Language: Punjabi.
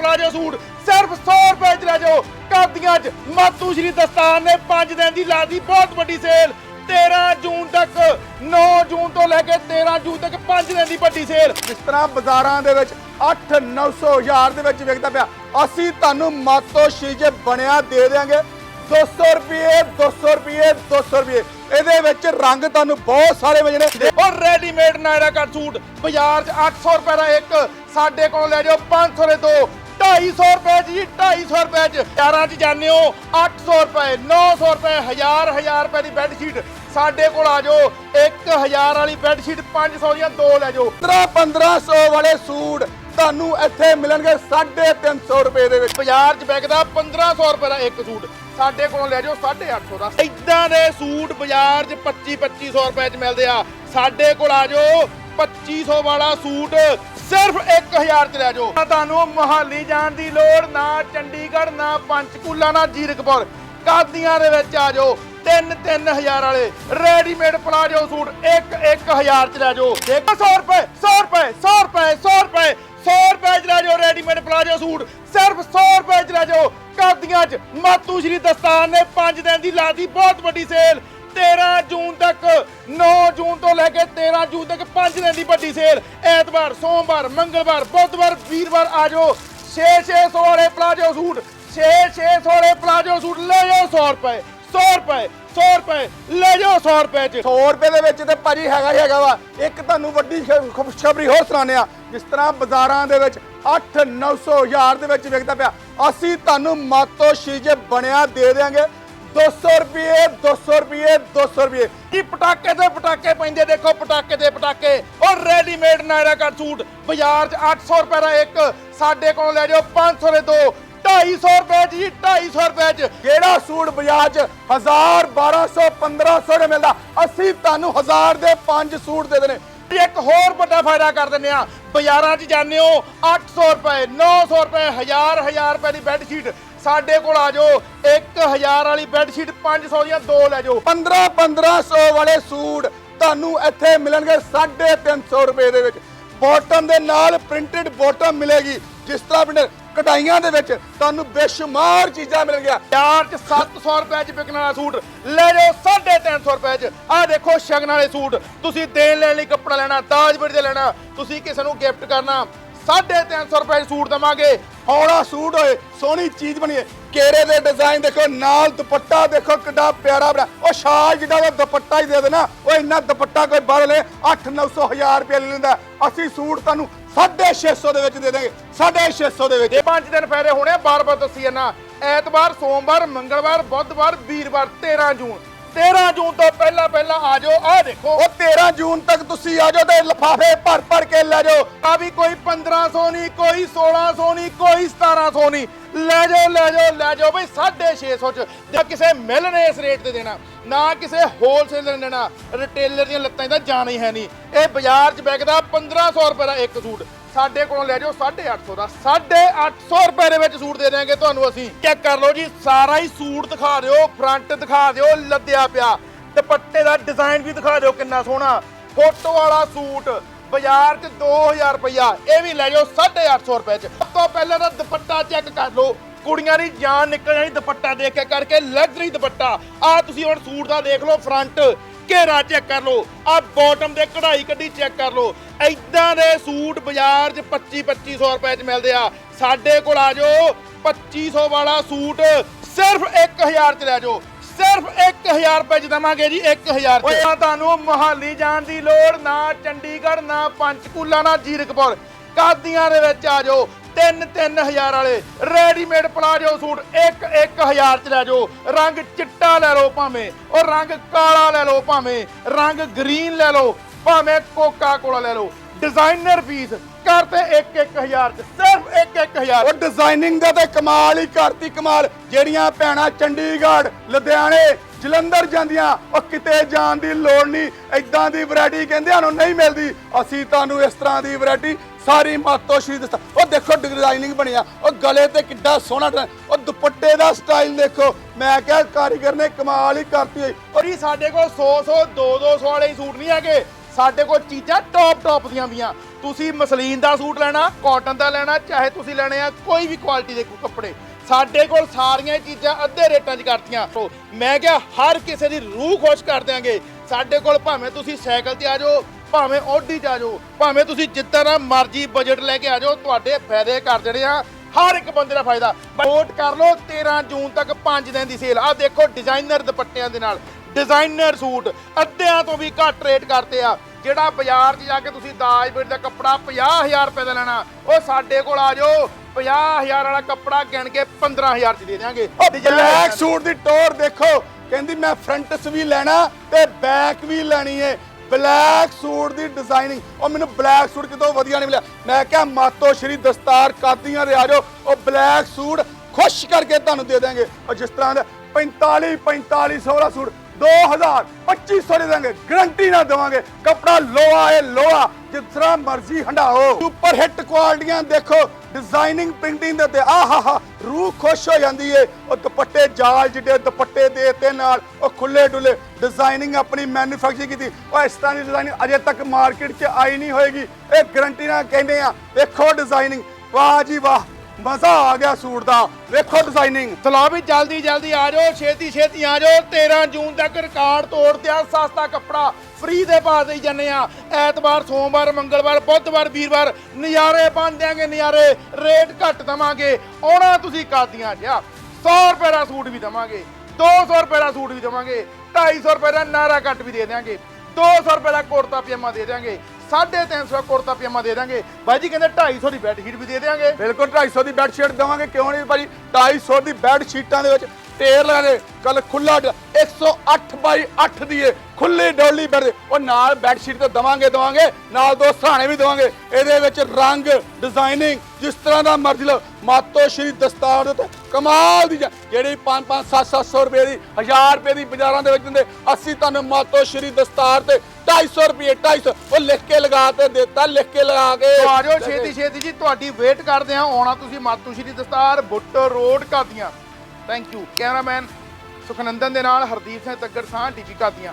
ਪਲਾਜੋ ਸੂਟ ਸਿਰਫ 100 ਰੁਪਏ ਚ ਲੈ ਜਾਓ। ਕਾਦੀਆਂ ਚ ਮਾਤੂ ਸ਼੍ਰੀ ਦਸਤਾਨ ਨੇ 5 ਦਿਨ ਦੀ ਲਾਦੀ ਬਹੁਤ ਵੱਡੀ ਸੇਲ 13 ਜੂਨ ਤੱਕ 9 ਜੂਨ ਤੋਂ ਲੈ ਕੇ 13 ਜੂਨ ਤੱਕ 5 ਦਿਨ ਦੀ ਵੱਡੀ ਸੇਲ ਜਿਸ ਤਰ੍ਹਾਂ ਬਾਜ਼ਾਰਾਂ ਦੇ ਵਿੱਚ 8 900 ਹਜ਼ਾਰ ਦੇ ਵਿੱਚ ਵਿਕਦਾ ਪਿਆ। ਅਸੀਂ ਤੁਹਾਨੂੰ ਮਾਤੋ ਸ਼ੀਜੇ ਬਣਿਆ ਦੇ ਦੇਾਂਗੇ 200 ਰੁਪਏ 200 ਰੁਪਏ 200 ਰੁਪਏ। ਇਹਦੇ ਵਿੱਚ ਰੰਗ ਤੁਹਾਨੂੰ ਬਹੁਤ ਸਾਰੇ ਮਿਲਣੇ। ਔਰ ਰੈਡੀਮੇਡ ਨਾਇਰਾ ਕੱਟ ਸੂਟ। ਬਾਜ਼ਾਰ 'ਚ 800 ਰੁਪਏ ਦਾ ਇੱਕ ਸਾਡੇ ਕੋਲ ਲੈ ਜਾਓ 500 ਦੇ ਦੋ। 250 ਰੁਪਏ ਜੀ 250 ਰੁਪਏ 'ਚ ਯਾਰਾਂ 'ਚ ਜਾਂਦੇ ਹੋ 800 ਰੁਪਏ 900 ਰੁਪਏ 1000 1000 ਰੁਪਏ ਦੀ ਬੈੱਡ ਸ਼ੀਟ ਸਾਡੇ ਕੋਲ ਆ ਜਾਓ 1000 ਵਾਲੀ ਬੈੱਡ ਸ਼ੀਟ 500 ਦੀਆਂ ਦੋ ਲੈ ਜਾਓ। 15 1500 ਵਾਲੇ ਸੂਟ ਤੁਹਾਨੂੰ ਇੱਥੇ ਮਿਲਣਗੇ 350 ਰੁਪਏ ਦੇ ਵਿੱਚ। ਬਾਜ਼ਾਰ 'ਚ ਵਿਕਦਾ 1500 ਰੁਪਏ ਦਾ ਇੱਕ ਸੂਟ। ਸਾਡੇ ਕੋਲੋਂ ਲੈ ਜਾਓ 850 ਦਾ। ਇਦਾਂ ਦੇ ਸੂਟ ਬਾਜ਼ਾਰ 'ਚ 25 2500 ਰੁਪਏ 'ਚ ਮਿਲਦੇ ਆ। ਸਾਡੇ ਕੋਲ ਆ ਜਾਓ 2500 ਵਾਲਾ ਸੂਟ ਸਿਰਫ 1000 'ਚ ਲੈ ਜਾਓ। ਤੁਹਾਨੂੰ ਮੋਹਾਲੀ ਜਾਣ ਦੀ ਲੋੜ, ਨਾ ਚੰਡੀਗੜ੍ਹ, ਨਾ ਪੰਚਕੂਲਾ, ਨਾ ਜੀਰਕਪੁਰ। ਕਾਦੀਆਂ ਦੇ ਵਿੱਚ ਆ ਜਾਓ 3 3000 ਵਾਲੇ ਰੈਡੀਮੇਡ ਪਲਾਜੋ ਸੂਟ 1 1000 ਚ ਲੈ ਜਾਓ। ਦੇਖੋ 100 ਰੁਪਏ 100 ਰੁਪਏ 100 ਰੁਪਏ 100 ਰੁਪਏ 100 ਰੁਪਏ ਚ ਲੈ ਜਾਓ ਰੈਡੀਮੇਡ ਪਲਾਜੋ ਸੂਟ। ਸਿਰਫ 100 ਰੁਪਏ ਚ ਲੈ ਜਾਓ। ਕਾਦੀਆਂ ਚ ਮਾਤੂ ਸ਼੍ਰੀ ਦਸਤਾਨ ਨੇ 5 ਦਿਨ ਦੀ ਲਾਦੀ ਬਹੁਤ ਵੱਡੀ ਸੇਲ 13 ਜੂਨ ਤੱਕ 9 ਜੂਨ ਤੋਂ ਲੈ ਕੇ 13 ਜੂਨ ਤੱਕ 5 ਦਿਨ ਦੀ ਵੱਡੀ ਸੇਲ। ਐਤਵਾਰ, ਸੋਮਵਾਰ, ਮੰਗਲਵਾਰ, ਬੁੱਧਵਾਰ, ਵੀਰਵਾਰ ਆ ਜਾਓ। 6 600 ਵਾਲੇ ਪਲਾਜੋ ਸੂਟ 6 600 ਵਾਲੇ ਪਲਾਜੋ ਸੂਟ ਲੈ ਜਾਓ 100 ਰੁਪਏ 100 ਰੁਪਏ 100 ਰੁਪਏ, ਲੈ ਜਾਓ 100 ਰੁਪਏ ਚ। 100 ਰੁਪਏ ਦੇ ਵਿੱਚ ਤੇ ਭਾਜੀ ਹੈਗਾ ਹੀ ਹੈਗਾ ਵਾ। ਇੱਕ ਤੁਹਾਨੂੰ ਵੱਡੀ ਖ- ਖੁਸ਼ਖਬਰੀ ਹੋਰ ਸੁਣਾਉਂਦੇ ਆ ਜਿਸ ਤਰ੍ਹਾਂ ਬਾਜ਼ਾਰਾਂ ਦੇ ਵਿੱਚ 8 900 ਹਜ਼ਾਰ ਦੇ ਵਿੱਚ ਵਿਕਦਾ ਪਿਆ। ਅਸੀਂ ਤੁਹਾਨੂੰ ਮਾਤੋ ਸ਼ੀਜੇ ਬਣਿਆ ਦੇ ਦੇਾਂਗੇ 200 ਰੁਪਏ 200 ਰੁਪਏ 200 ਰੁਪਏ। ਕੀ ਪਟਾਕੇ ਤੇ ਪਟਾਕੇ ਪੈਂਦੇ? ਦੇਖੋ, ਪਟਾਕੇ ਤੇ ਪਟਾਕੇ। ਔਰ ਰੈਡੀਮੇਡ ਨਾਇਰਾ ਕੱਟ ਸੂਟ। ਬਾਜ਼ਾਰ 'ਚ 800 ਰੁਪਏ ਦਾ ਇੱਕ। ਸਾਡੇ ਕੋਲੋਂ ਲੈ ਜਾਓ 500 ਦੇ ਦੋ। 250 ਰੁਪਏ 'ਚ ਜੀ 250 ਰੁਪਏ 'ਚ। ਕਿਹੜਾ ਸੂਟ ਬਾਜ਼ਾਰ 'ਚ 1000 1200 1500 ਦੇ ਮਿਲਦਾ? ਅਸੀਂ ਤੁਹਾਨੂੰ 1000 ਦੇ 5 ਸੂਟ ਦੇ ਦੇਣੇ। ਇੱਕ ਹੋਰ ਵੱਡਾ ਫਾਇਦਾ ਕਰ ਦਿੰਦੇ ਆ। ਬਾਜ਼ਾਰਾਂ 'ਚ ਜਾਂਦੇ ਹੋ 800 ਰੁਪਏ 900 ਰੁਪਏ 1000 1000 ਰੁਪਏ ਦੀ ਬੈੱਡ ਸ਼ੀਟ ਸਾਡੇ ਕੋਲ ਆ ਜਾਓ 1000 ਵਾਲੀ ਬੈੱਡ ਸ਼ੀਟ 500 ਦੀਆਂ ਦੋ ਲੈ ਜਾਓ। 15 1500 ਵਾਲੇ ਸੂਟ ਤੁਹਾਨੂੰ ਇੱਥੇ ਮਿਲਣਗੇ 350 ਰੁਪਏ ਦੇ ਵਿੱਚ। ਬਾਟਮ ਦੇ ਨਾਲ ਪ੍ਰਿੰਟਡ ਬਾਟਮ ਮਿਲੇਗੀ। ਜਿਸ ਤਰ੍ਹਾਂ ਪ੍ਰਿੰਟਡ ਕਢਾਈਆਂ ਦੇ ਵਿੱਚ ਤੁਹਾਨੂੰ ਬੇਸ਼ੁਮਾਰ ਚੀਜ਼ਾਂ ਮਿਲਣਗੀਆਂ ਬਾਜ਼ਾਰ 'ਚ 700 ਰੁਪਏ 'ਚ ਵਿਕਣ ਵਾਲਾ ਸੂਟ। ਲੈ ਜਾਓ 350 ਰੁਪਏ 'ਚ। ਆਹ ਦੇਖੋ ਸ਼ਗਨ ਵਾਲੇ ਸੂਟ। ਤੁਸੀਂ ਦੇਣ ਲੈਣ ਲਈ ਕੱਪੜਾ ਲੈਣਾ ਦਾਜ ਦੇ ਲੈਣਾ। ਤੁਸੀਂ ਕਿਸੇ ਨੂੰ ਗਿਫਟ ਕਰਨਾ। 350 ਰੁਪਏ ਸੂਟ ਦਵਾਂਗੇ। ਹੌਲਾ ਸੂਟ ਹੋਏ, ਸੋਹਣੀ ਚੀਜ਼ ਬਣੀਏ ਕੇਰੇ ਦੇ ਡਿਜ਼ਾਈਨ ਦੇਖੋ, ਨਾਲ ਦੁਪੱਟਾ ਦੇਖੋ, ਕਿੱਡਾ ਪਿਆਰਾ ਬਣਾ। ਉਹ ਸ਼ਾਲ ਜਿੱਡਾ ਦਾ ਦੁਪੱਟਾ ਹੀ ਦੇ ਦੇਣਾ ਉਹ ਇੰਨਾ ਦੁਪੱਟਾ ਕੋਈ ਬਾਹਰ ਲੈ 8 900 ਹਜ਼ਾਰ ਰੁਪਏ ਲੈ ਲੈਂਦਾ। ਅਸੀਂ ਸੂਟ ਤੁਹਾਨੂੰ 650 ਦੇ ਵਿੱਚ ਦੇ ਦਾਂਗੇ 650 ਦੇ ਵਿੱਚ। ਇਹ ਪੰਜ ਦਿਨ ਫਾਇਦੇ ਹੋਣੇ ਬਾਰ-ਬਾਰ ਦੱਸੀ ਜਾਣਾ ਐਤਵਾਰ, ਸੋਮਵਾਰ, ਮੰਗਲਵਾਰ, ਬੁੱਧਵਾਰ, ਵੀਰਵਾਰ 13 ਜੂਨ। 13 ਜੂਨ ਤੋਂ ਪਹਿਲਾਂ ਪਹਿਲਾਂ ਆ ਜਾਓ ਆਹ ਦੇਖੋ। ਉਹ 13 ਜੂਨ ਤੱਕ ਤੁਸੀਂ ਆ ਜਾਓ ਤੇ ਲਫਾਫੇ ਭਰ ਭਰ ਕੇ ਲੈ ਜਾਓ। ਆ ਵੀ ਕੋਈ 1500 ਨਹੀਂ ਕੋਈ 1600 ਨਹੀਂ ਕੋਈ 1700 ਨਹੀਂ। ਲੈ ਜਾਓ ਲੈ ਜਾਓ ਲੈ ਜਾਓ ਬਈ 650 ਚ। ਜਾਂ ਕਿਸੇ ਮਿਲ ਨੇ ਇਸ ਰੇਟ ਤੇ ਦੇਣਾ, ਨਾ ਕਿਸੇ ਹੋਲਸੇਲਰ ਨੇ ਦੇਣਾ ਰਿਟੇਲਰ ਦੀਆਂ ਲੱਤਾਂ ਦਾ ਜਾਣਾ ਹੈ ਨਹੀਂ। ਇਹ ਬਾਜ਼ਾਰ 'ਚ ਵਿਕਦਾ 1500 ਰੁਪਏ ਦਾ ਇੱਕ ਸੂਟ। ਸਾਡੇ ਕੋਲੋਂ ਲੈ ਜਾਓ 850 ਦਾ। 850 ਰੁਪਏ ਦੇ ਵਿੱਚ ਸੂਟ ਦੇ ਦਿਆਂਗੇ ਤੁਹਾਨੂੰ ਅਸੀਂ। ਚੈੱਕ ਕਰ ਲਓ ਜੀ, ਸਾਰਾ ਹੀ ਸੂਟ ਦਿਖਾ ਦਿਓ ਫਰੰਟ ਦਿਖਾ ਦਿਓ, ਲੱਦਿਆ ਪਿਆ। ਦੁਪੱਟੇ ਦਾ ਡਿਜ਼ਾਈਨ ਵੀ ਦਿਖਾ ਦਿਓ ਕਿੰਨਾ ਸੋਹਣਾ। ਫੋਟੋ ਵਾਲਾ ਸੂਟ ਬਾਜ਼ਾਰ 'ਚ 2000 ਰੁਪਇਆ ਇਹ ਵੀ ਲੈ ਜਾਓ 850 ਰੁਪਏ 'ਚ। ਸਭ ਤੋਂ ਪਹਿਲਾਂ ਤਾਂ ਦੁਪੱਟਾ ਚੈੱਕ ਕਰ ਲਓ। ਕੁੜੀਆਂ ਦੀ ਜਾਨ ਨਿਕਲ ਜਾਣੀ ਦੁਪੱਟਾ ਦੇਖ ਕੇ ਕਰਕੇ ਲਗਜ਼ਰੀ ਦੁਪੱਟਾ। ਆ ਤੁਸੀਂ ਹੁਣ ਸੂਟ ਦਾ ਦੇਖ ਲਓ ਫਰੰਟ ਘੇਰਾ ਚੈੱਕ ਕਰ ਲਓ। ਆ ਬਾਟਮ ਦੇ ਕਢਾਈ ਕੱਢੀ ਚੈੱਕ ਕਰ ਲਓ। ਐਦਾਂ ਦੇ ਸੂਟ ਬਾਜ਼ਾਰ 'ਚ 25 2500 ਰੁਪਏ 'ਚ ਮਿਲਦੇ ਆ। ਸਾਡੇ ਕੋਲ ਆ ਜਾਓ 2500 ਵਾਲਾ ਸੂਟ ਸਿਰਫ 1000 'ਚ ਲੈ ਜਾਓ। ਸਿਰਫ 1000 ਰੁਪਏ 'ਚ ਦਵਾਂਗੇ ਜੀ 1000 ਓਏ ਨਾ ਤੁਹਾਨੂੰ ਮੋਹਾਲੀ ਜਾਣ ਦੀ ਲੋੜ, ਨਾ ਚੰਡੀਗੜ੍ਹ, ਨਾ ਪੰਚਕੂਲਾ, ਨਾ ਜੀਰਕਪੁਰ। ਕਾਦੀਆਂ ਦੇ ਵਿੱਚ ਆ ਜਾਓ 3 3000 ਵਾਲੇ। ਰੈਡੀਮੇਡ ਪਲਾਜੋ ਸੂਟ 1 1000 ਚ ਲੈ ਜਾਓ। ਰੰਗ ਚਿੱਟਾ ਲੈ ਲਓ ਭਾਵੇਂ ਉਹ ਰੰਗ ਕਾਲਾ ਲੈ ਲਓ ਭਾਵੇਂ, ਰੰਗ ਗ੍ਰੀਨ ਲੈ ਲਓ, ਭਾਵੇਂ ਕੋਕਾ ਕੋਲਾ ਲੈ ਲਓ। ਡਿਜ਼ਾਈਨਰ ਪੀਸ ਕਰਤੇ 1 1000 ਚ ਸਿਰਫ 1 1000 ਉਹ ਡਿਜ਼ਾਈਨਿੰਗ ਦਾ ਤੇ ਕਮਾਲ ਹੀ ਕਰਤੀ ਕਮਾਲ। ਜਿਹੜੀਆਂ ਭੈਣਾਂ ਚੰਡੀਗੜ੍ਹ ਲੁਧਿਆਣੇ ਜਲੰਧਰ ਜਾਂਦੀਆਂ ਉਹ ਕਿਤੇ ਜਾਣ ਦੀ ਲੋੜ ਨਹੀਂ। ਐਦਾਂ ਦੀ ਵੈਰਾਈਟੀ ਕਹਿੰਦੇ ਸਾਨੂੰ ਨਹੀਂ ਮਿਲਦੀ। ਅਸੀਂ ਤੁਹਾਨੂੰ ਇਸ ਤਰ੍ਹਾਂ ਦੀ ਵੈਰਾਈਟੀ ਸਾਰੀ ਮਾਤੋ ਸ਼੍ਰੀ ਦਸਤਾ ਉਹ ਦੇਖੋ ਡਿਜ਼ਾਈਨਿੰਗ ਬਣਿਆ ਉਹ ਗਲੇ ਤੇ ਕਿੱਡਾ ਸੋਹਣਾ ਉਹ ਦੁਪੱਟੇ ਦਾ ਸਟਾਈਲ ਦੇਖੋ। ਮੈਂ ਕਿਹਾ ਕਾਰੀਗਰ ਨੇ ਕਮਾਲ ਹੀ ਕਰਤੀ। ਹੋਈ ਔਰ ਇਹ ਸਾਡੇ ਕੋਲ 100 100 2 200 ਵਾਲੇ ਸੂਟ ਨਹੀਂ ਹੈਗੇ। ਸਾਡੇ ਕੋਲ ਚੀਜ਼ਾਂ ਟੌਪ ਟੌਪ ਦੀਆਂ ਵੀਆਂ। ਤੁਸੀਂ ਮਸਲੀਨ ਦਾ ਸੂਟ ਲੈਣਾ ਕਾਟਨ ਦਾ ਲੈਣਾ, ਚਾਹੇ ਤੁਸੀਂ ਲੈਣੇ ਆ ਕੋਈ ਵੀ ਕੁਆਲਿਟੀ ਦੇ ਕੱਪੜੇ। ਸਾਡੇ ਕੋਲ ਸਾਰੀਆਂ ਚੀਜ਼ਾਂ ਅੱਧੇ ਰੇਟਾਂ 'ਚ ਕਰਤੀਆਂ। ਮੈਂ ਕਿਹਾ ਹਰ ਕਿਸੇ ਦੀ ਰੂਹ ਖੁਸ਼ ਕਰ ਦਿਆਂਗੇ। ਸਾਡੇ ਕੋਲ ਭਾਵੇਂ ਤੁਸੀਂ ਸਾਈਕਲ ਤੇ ਆ ਜਾਓ, ਭਾਵੇਂ ਓਡੀ 'ਚ ਆ ਜਾਓ, ਭਾਵੇਂ ਤੁਸੀਂ ਜਿੱਦਾਂ ਦਾ ਮਰਜ਼ੀ ਬਜਟ ਲੈ ਕੇ ਆ ਜਾਓ, ਤੁਹਾਡੇ ਫਾਇਦੇ ਕਰ ਦੇਣੇ ਆ, ਹਰ ਇੱਕ ਬੰਦੇ ਦਾ ਫਾਇਦਾ। ਵੋਟ ਕਰ ਲਓ 13 ਜੂਨ ਤੱਕ 5 ਦਿਨ ਦੀ ਸੇਲ ਆ ਦੇਖੋ ਡਿਜ਼ਾਈਨਰ ਦੁਪੱਟਿਆਂ ਦੇ ਨਾਲ। ਡਿਜ਼ਾਈਨਰ ਸੂਟ ਅੱਧਿਆਂ ਤੋਂ ਵੀ ਘੱਟ ਰੇਟ ਕਰਤੇ ਆ। ਜਿਹੜਾ ਬਾਜ਼ਾਰ 'ਚ ਜਾ ਕੇ ਤੁਸੀਂ ਦਾਜ ਬੇਟ ਦਾ ਕੱਪੜਾ 50000 ਰੁਪਏ ਦਾ ਲੈਣਾ ਉਹ ਸਾਡੇ ਕੋਲ ਆ ਜਾਓ। 50000 ਵਾਲਾ ਕੱਪੜਾ ਗਿਣ ਕੇ 15000 ਚ ਦੇ ਦਿਆਂਗੇ। ਬਲੈਕ ਸੂਟ ਦੀ ਟੋਰ ਦੇਖੋ ਕਹਿੰਦੀ ਮੈਂ ਫਰੰਟਸ ਵੀ ਲੈਣਾ ਤੇ ਬੈਕ ਵੀ ਲੈਣੀ ਏ। ਬਲੈਕ ਸੂਟ ਦੀ ਡਿਜ਼ਾਈਨਿੰਗ ਉਹ ਮੈਨੂੰ ਬਲੈਕ ਸੂਟ ਕਿਤੋਂ ਵਧੀਆ ਨਹੀਂ ਮਿਲਿਆ। ਮੈਂ ਕਿਹਾ ਮਾਤੋ ਸ਼੍ਰੀ ਦਸਤਾਰ ਕਾਦੀਆਂ ਦੇ ਆ ਜਾਓ ਉਹ ਬਲੈਕ ਸੂਟ ਖੁਸ਼ ਕਰਕੇ ਤੁਹਾਨੂੰ ਦੇ ਦਾਂਗੇ ਉਹ ਜਿਸ ਤਰ੍ਹਾਂ ਦਾ 45 4500 ਵਾਲਾ ਸੂਟ 2000 2500 ਦੇ ਦਾਂਗੇ। ਗਰੰਟੀ ਨਾਲ ਦੇਵਾਂਗੇ। ਕਪੜਾ ਲੋਹਾ ਹੈ, ਲੋਹਾ। ਜਿਸ ਤਰ੍ਹਾਂ ਮਰਜ਼ੀ ਹੰਡਾਓ ਸੁਪਰ ਹਿੱਟ ਕੁਆਲਟੀਆਂ ਦੇਖੋ। ਡਿਜ਼ਾਈਨਿੰਗ ਪ੍ਰਿੰਟਿੰਗ ਦੇ ਉੱਤੇ ਆਹਾਹਾ, ਰੂਹ ਖੁਸ਼ ਹੋ ਜਾਂਦੀ ਏ। ਉਹ ਦੁਪੱਟੇ ਜਾਲ ਜਿਹੜੇ ਦੁਪੱਟੇ ਦੇ ਤੇ ਨਾਲ ਉਹ ਖੁੱਲੇ ਡੁੱਲੇ ਡਿਜ਼ਾਈਨਿੰਗ ਆਪਣੀ ਮੈਨੂਫੈਕਚਰ ਕੀਤੀ। ਉਹ ਇਸ ਤਰ੍ਹਾਂ ਦੀ ਡਿਜ਼ਾਈਨਿੰਗ ਅਜੇ ਤੱਕ ਮਾਰਕੀਟ 'ਚ ਆਈ ਨਹੀਂ ਹੋਏਗੀ। ਇਹ ਗਰੰਟੀ ਨਾਲ ਕਹਿੰਦੇ ਆ ਵੇਖੋ ਡਿਜ਼ਾਈਨਿੰਗ ਵਾਹ ਜੀ ਵਾਹ। ਮਜ਼ਾ ਆ ਗਿਆ ਸੂਟ ਦਾ। ਵੇਖੋ ਡਿਜ਼ਾਈਨਿੰਗ ਚਲੋ ਵੀ ਜਲਦੀ ਜਲਦੀ ਆ ਜਾਓ, ਛੇਤੀ ਛੇਤੀ ਆ ਜਾਓ। 13 ਜੂਨ ਤੱਕ ਰਿਕਾਰਡ ਤੋੜ ਦਿਆ ਸਸਤਾ ਕੱਪੜਾ ਫ੍ਰੀ ਦੇ ਪਾ ਦੇਈ ਜਾਂਦੇ ਆ। ਐਤਵਾਰ, ਸੋਮਵਾਰ, ਮੰਗਲਵਾਰ, ਬੁੱਧਵਾਰ, ਵੀਰਵਾਰ, ਨਜ਼ਾਰੇ ਬਣ ਦਿਆਂਗੇ, ਨਜ਼ਾਰੇ ਰੇਟ ਘੱਟ ਦਵਾਂਗੇ। ਆਉਣਾ ਤੁਸੀਂ ਕਾਦੀਆਂ ਜਿਆ। 100 ਰੁਪਏ ਦਾ ਸੂਟ ਵੀ ਦਵਾਂਗੇ। 200 ਰੁਪਏ ਦਾ ਸੂਟ ਵੀ ਦਵਾਂਗੇ। 250 ਰੁਪਏ ਦਾ ਨਾਰਾ ਕੱਟ ਵੀ ਦੇ ਦਿਆਂਗੇ। 200 ਰੁਪਏ ਦਾ ਕੁੜਤਾ ਪਜਾਮਾ ਦੇ ਦਿਆਂਗੇ। 350 ਦਾ ਕੁੜਤਾ ਪਜਾਮਾ ਦੇ ਦਿਆਂਗੇ। ਬਾਈ ਜੀ ਕਹਿੰਦੇ 250 ਦੀ ਬੈੱਡ ਸ਼ੀਟ ਵੀ ਦੇ ਦਿਆਂਗੇ। ਬਿਲਕੁਲ 250 ਦੀ ਬੈੱਡ ਸ਼ੀਟ ਦੇਵਾਂਗੇ, ਕਿਉਂ ਨਹੀਂ ਭਾਜੀ? 250 ਦੀ ਬੈੱਡ ਸ਼ੀਟਾਂ ਦੇ ਵਿੱਚ ਟੇਰ ਲਗਾਣੇ ਕੱਲ ਖੁੱਲਾ 108 ਬਾਈ 8 ਦੀ ਏ ਖੁੱਲੀ ਡੋਲੀ ਬੈੱਡ ਉਹ ਨਾਲ ਬੈੱਡ ਸ਼ੀਟ ਤੇ ਦਵਾਂਗੇ ਦਵਾਂਗੇ, ਨਾਲ ਦੋ ਸਹਾਣੇ ਵੀ ਦਵਾਂਗੇ। ਇਹਦੇ ਵਿੱਚ ਰੰਗ ਡਿਜ਼ਾਈਨਿੰਗ ਜਿਸ ਤਰ੍ਹਾਂ ਦਾ ਮਰਜ਼ੀ ਲਓ। ਮਾਤੋ ਸ਼੍ਰੀ ਦਸਤਾਰ ਦੇ ਉੱਤੇ ਕਮਾਲ ਦੀ ਜਾ- ਜਿਹੜੀ 5 5 7 700 ਰੁਪਏ ਦੀ 1000 ਰੁਪਏ ਦੀ ਬਾਜ਼ਾਰਾਂ ਦੇ ਵਿੱਚ ਦਿੰਦੇ, ਅਸੀਂ ਤੁਹਾਨੂੰ ਮਾਤੋ ਸ਼੍ਰੀ ਦਸਤਾਰ ਤੇ 250 ਰੁਪਏ 250 ਉਹ ਲਿਖ ਕੇ ਲਗਾ ਤੇ ਦਿੱਤਾ, ਲਿਖ ਕੇ ਲਗਾ ਕੇ। ਤੋ ਆ ਜਾਓ ਛੇਤੀ ਛੇਤੀ ਜੀ, ਤੁਹਾਡੀ ਵੇਟ ਕਰਦੇ ਆ ਆਉਣਾ ਤੁਸੀਂ Matu Shri Dastar, Butt, road Qadian thank you cameraman Sukhnandan ਦੇ ਨਾਲ, ਹਰਦੀਪ ਸਿੰਘ ਤੱਗੜ ਸਾਹ ਡੀਜੀ ਕਾਦੀਆਂ